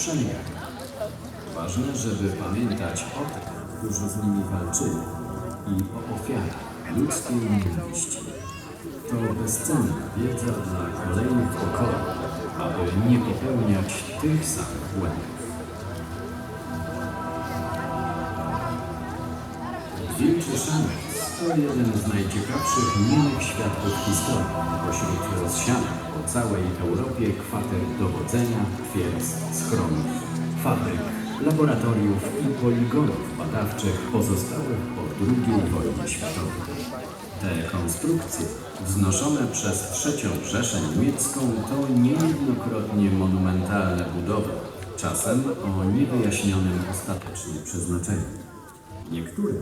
przemijają. Ważne, żeby pamiętać o tych, którzy z nimi walczyli i o ofiarach ludzkiej nienawiści. To bezcenna wiedza dla kolejnych pokoleń, aby nie popełniać tych samych błędów. Wilczy Szaniec to jeden z najciekawszych niemych świadków historii pośród rozsianych całej Europie kwater dowodzenia, twierdz, schronów, fabryk, laboratoriów i poligonów badawczych pozostałych po II wojnie światowej. Te konstrukcje, wznoszone przez III Rzeszę Niemiecką, to niejednokrotnie monumentalne budowy, czasem o niewyjaśnionym ostatecznie przeznaczeniu. Niektóre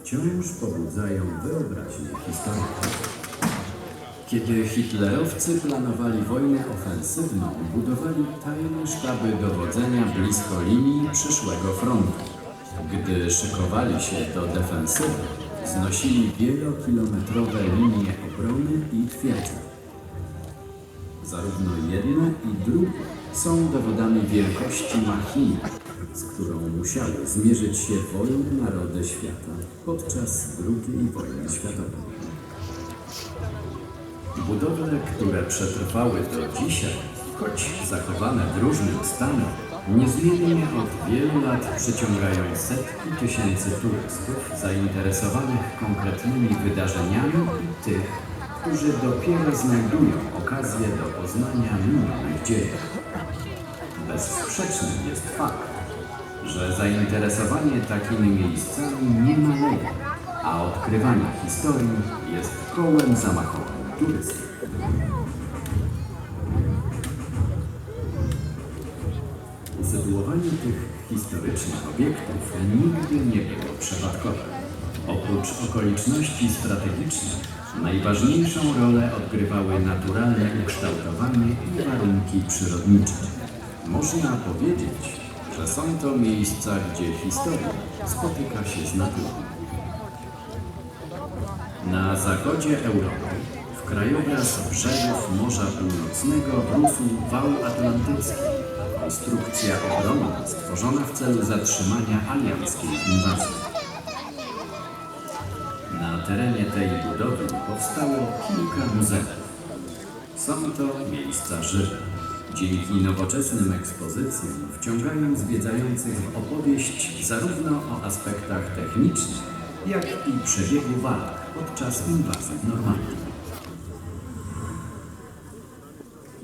wciąż pobudzają wyobraźnię historyków. Kiedy hitlerowcy planowali wojnę ofensywną, budowali tajne sztaby dowodzenia blisko linii przyszłego frontu. Gdy szykowali się do defensywy, znosili wielokilometrowe linie obrony i twierdze. Zarówno jedne i drugie są dowodami wielkości machiny, z którą musiały zmierzyć się wolne narody świata podczas II wojny światowej. Budowle, które przetrwały do dzisiaj, choć zachowane w różnym stanie, niezmiennie od wielu lat przyciągają setki tysięcy turystów zainteresowanych konkretnymi wydarzeniami i tych, którzy dopiero znajdują okazję do poznania minionych dziejów. Bezsprzeczny jest fakt, że zainteresowanie takimi miejscami nie maleje, a odkrywanie historii jest kołem zamachowym Usytuowanie tych historycznych obiektów nigdy nie było przypadkowe. Oprócz okoliczności strategicznych, najważniejszą rolę odgrywały naturalne ukształtowanie i warunki przyrodnicze. Można powiedzieć, że są to miejsca, gdzie historia spotyka się z naturą. Na zachodzie Europy, krajobraz brzegów Morza Północnego wrósł wał atlantycki. Konstrukcja obronna stworzona w celu zatrzymania alianckiej inwazji. Na terenie tej budowli powstało kilka muzeów. Są to miejsca żywe. Dzięki nowoczesnym ekspozycjom wciągają zwiedzających w opowieść zarówno o aspektach technicznych, jak i przebiegu walk podczas inwazji Normandii.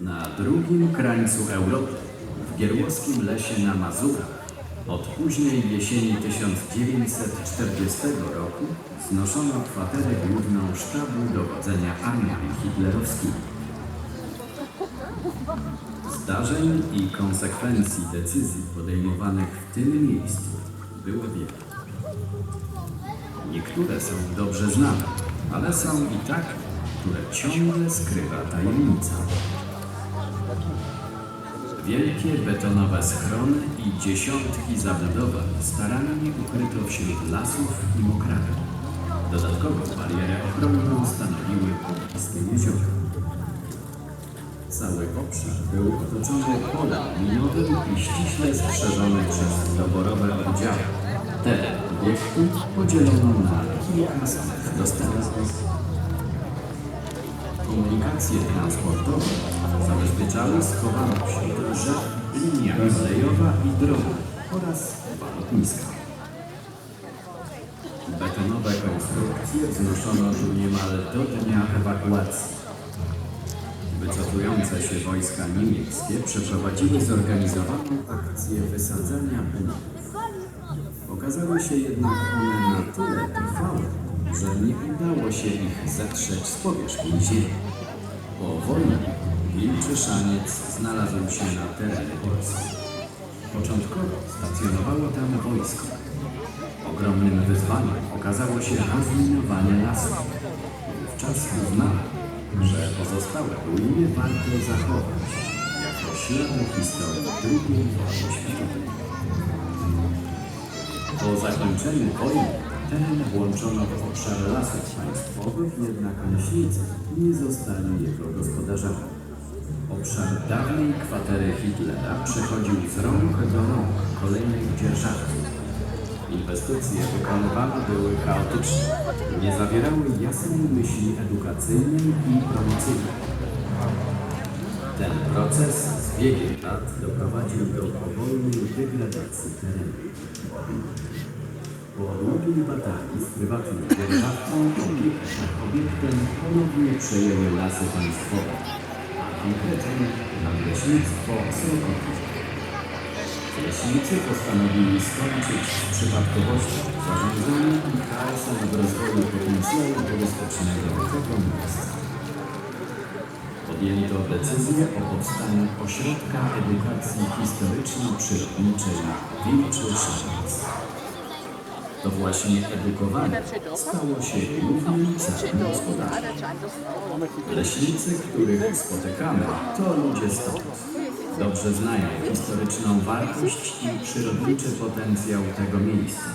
Na drugim krańcu Europy, w Gierłowskim Lesie na Mazurach, od późnej jesieni 1940 roku znoszono kwaterę główną sztabu dowodzenia armiami hitlerowskimi. Zdarzeń i konsekwencji decyzji podejmowanych w tym miejscu było wiele. Niektóre są dobrze znane, ale są i takie, które ciągle skrywa tajemnica. Wielkie betonowe schrony i dziesiątki zabudowań starannie ukryto wśród lasów i mokrawek. Dodatkową barierę ochronną stanowiły pobliskie jeziora. Cały obszar był otoczony polem minowym i ściśle strzeżony przez doborowe oddziały. Te obiekty podzielono na kilkaset dostawców. Komunikację transportową zabezpieczały schowane wśród drzew linia kolejowa i droga oraz dwa lotniska. Betonowe konstrukcje wznoszono tu niemal do dnia ewakuacji. Wycofujące się wojska niemieckie przeprowadziły zorganizowaną akcję wysadzania bunkrów. Okazały się jednak one na tyle trwałe, że nie udało się ich zetrzeć z powierzchni ziemi. Po wojnie Wilczy Szaniec znalazł się na terenie Polski. Początkowo stacjonowało tam wojsko. Ogromnym wyzwaniem okazało się rozminowanie lasów. Wówczas uznano, że pozostałe ruiny warto zachować jako ślady historii II wojny światowej. Po zakończeniu wojny teren włączono w obszar lasów państwowych, jednak leśnicy nie zostali jego gospodarzami. Obszar dawnej kwatery Hitlera przechodził z rąk do rąk kolejnych dzierżawców. Inwestycje wykonywane były chaotyczne, nie zawierały jasnej myśli edukacyjnej i promocyjnej. Ten proces z biegiem lat doprowadził do powolnej degradacji terenu. Po długiej batalii z prywatnym dzierżawcą opiekę nad obiektem ponownie przejęły lasy państwowe, a konkretnie Nadleśnictwo Srokowice. Leśnicy postanowili skończyć z przypadkowością zarządzania i chaosem w rozwoju potencjału turystycznego tego miejsca. Podjęto decyzję o powstaniu ośrodka edukacji historyczno-przyrodniczej Wilczy Szaniec. To właśnie edukowanie stało się głównym celem gospodarczym. Leśnicy, których spotykamy, to ludzie stąd. Dobrze znają historyczną wartość i przyrodniczy potencjał tego miejsca.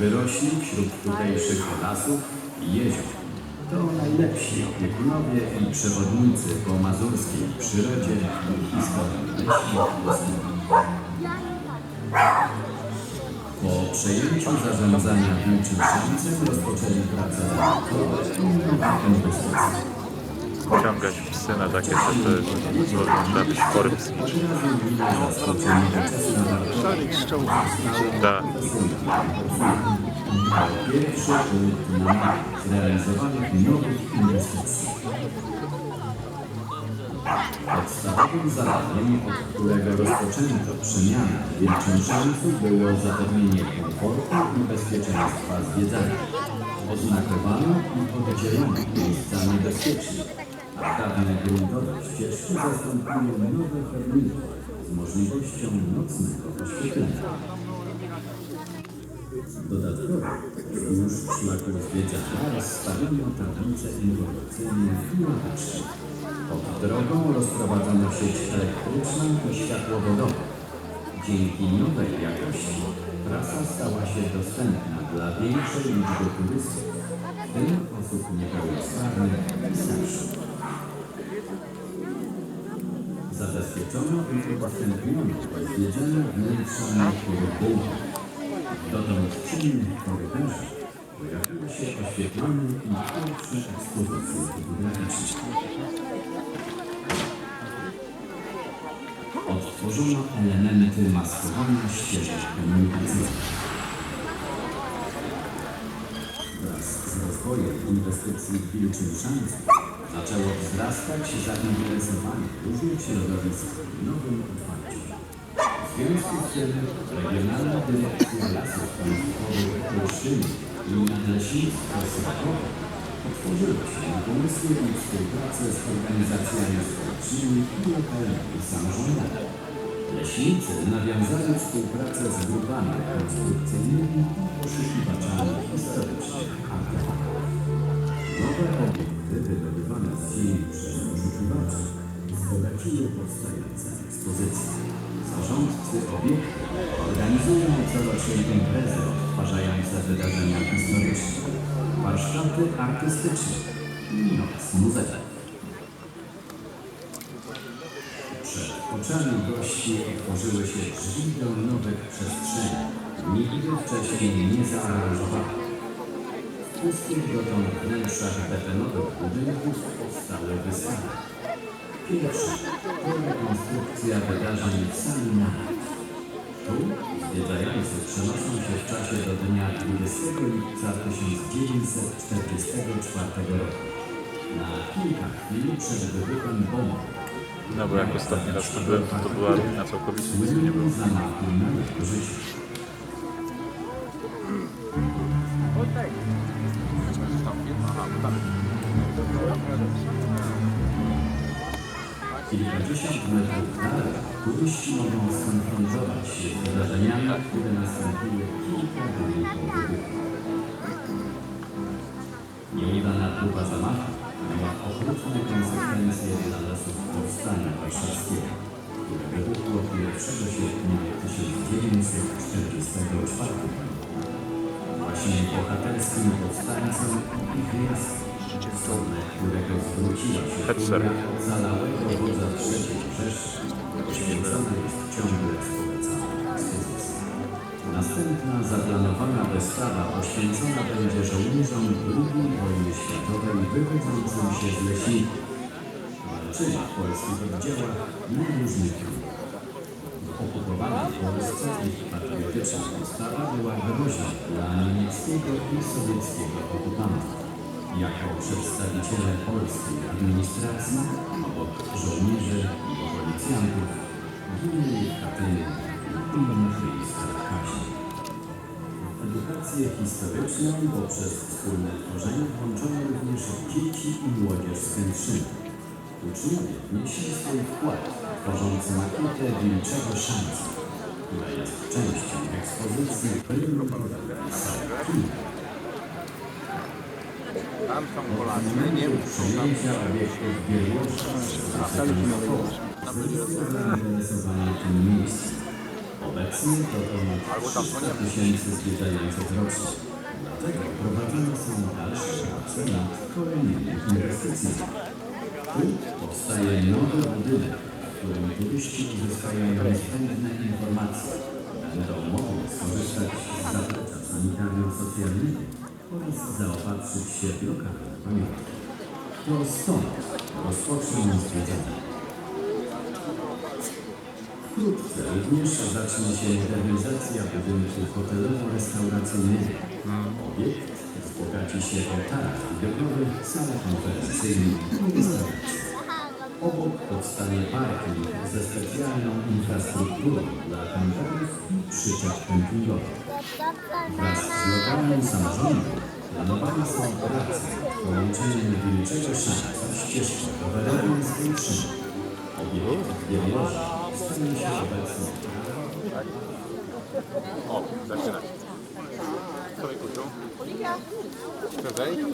Wyrośli wśród tutejszych lasów i jezior. To najlepsi opiekunowie i przewodnicy po mazurskiej przyrodzie i historii Bosnii. Po przejęciu zarządzania Wilczym Szańcem rozpoczęli pracę nad nowych inwestycji. Ciągać psy na takie co to jest wygląda być korpski. Tak. Pierwszy punkt zrealizowanych nowych inwestycji. Podstawowym zadaniem, od którego rozpoczęto przemianę w Wilczęszancu było zapewnienie komfortu i bezpieczeństwa zwiedzania. Oznakowano i oddzielono miejsca niebezpieczne, a dawne gruntowe ścieżki zastąpiły nowe chodniki z możliwością nocnego oświetlenia. Dodatkowo wzdłuż szlaku zwiedzania rozstawiono tablice informacyjne klimatyczne. Pod drogą rozprowadzono sieć elektryczną i światłowodową. Dzięki nowej jakości trasa stała się dostępna dla większej liczby turystów, w tym osób niepełnosprawnych i starszych. Zabezpieczono i udostępniono do zwiedzania wnętrza niektórych bunkrów. Dotąd w ciemnych korytarzach pojawiły się oświetlone i pierwsze ekspozycje fotograficzne. Odtworzono elementy maskowania ścieżek komunikacyjnych. Wraz z rozwojem inwestycji w Wilczym Szańcu zaczęło wzrastać zainteresowanie różnych środowisk nowym otwarciem. Związku z tym Regionalna Dyrekcja Lasów Państwowych w Olsztynie i Nadleśnictwo Srakowe otworzyły się na pomysły i współpracę z organizacjami społecznymi i lokalnymi samorządami. Leśnicy nawiązali współpracę z grupami konstrukcyjnymi i poszukiwaczami historycznych artefaktów. Nowe obiekty wydobywane z ziemi przez poszukiwaczy wzbogaciły powstające ekspozycje. Zarządcy obiektu organizują coroczne imprezy odtwarzające wydarzenia historyczne, warsztaty artystyczne i noc muzeum. Przed oczami gości otworzyły się drzwi do nowych przestrzeni, nigdy wcześniej nie zaaranżowanych. W pustych dotąd wnętrzach betonowych budynków powstały wystawy. Pierwsza to rekonstrukcja wydarzeń w nawet. Tu zwiedzający przenoszą się w czasie do dnia 20 lipca 1944 roku. Na kilka chwil przed wybuchem bomby No bo jak ostatni raz tu byłem, to, to była ruina całkowicie, nic nie było. zamachu na życie. Kilkadziesiąt metrów dalej turyści mogą skonfrontować się z wydarzeniami, które nastąpiły kilka dni po wybuchu. Nieudana próba zamachu miała okrutne konsekwencje dla losów powstania warszawskiego, które wybuchło 1 sierpnia 1944 roku. Właśnie bohaterskim powstańcom i ich się Hetzer. Następna zaplanowana wystawa poświęcona będzie żołnierzom II wojny światowej wychodzącym się z Leśników. Walczyli w polskich oddziałach na różnych frontach. W okupowanej Polsce ich patriotyczna postawa była groźna dla niemieckiego i sowieckiego okupanta. Jako przedstawiciele polskiej administracji, obok żołnierzy i policjantów, ginęli w Katyniu i innych miejscach Kasi. Edukację historyczną poprzez wspólne tworzenie włączono również dzieci i młodzież z Kętrzyna. Uczniowie wnieśli swój wkład, tworząc makietę Wilczego Szansa, która jest częścią ekspozycji Prymutowej Salkina. Tam są Polacy, nie momentu przyjęcia obiektów Białorusza zainteresowani tym miejscem. Obecnie to ponad 300 tysięcy zwiedzających rocznie. Dlatego prowadzone są dalsze prace nad kolejnymi inwestycjami. Tu powstaje nowy budynek, w którym turyści uzyskają niezbędne informacje. Będą mogli skorzystać z zaplecza sanitarno-socjalnego oraz zaopatrzyć się w lokalne pamiątki. To stąd rozpoczną zwiedzanie. Wkrótce również zacznie się modernizacja budynku hotelowo-restauracyjnego. Obiekt wzbogaci się o taras widokowy, salę konferencyjną i restaurację. Obok powstanie parking ze specjalną infrastrukturą dla kamperów i przyczep kempingowych. Wraz z lokalnym samorządem planowane są prace połączeniem Wilczego Szansa z ścieżką rowerową z Kętrzyna. Obiekt Białorze stanie się obecnie O. Co kupią? Chcesz zejść?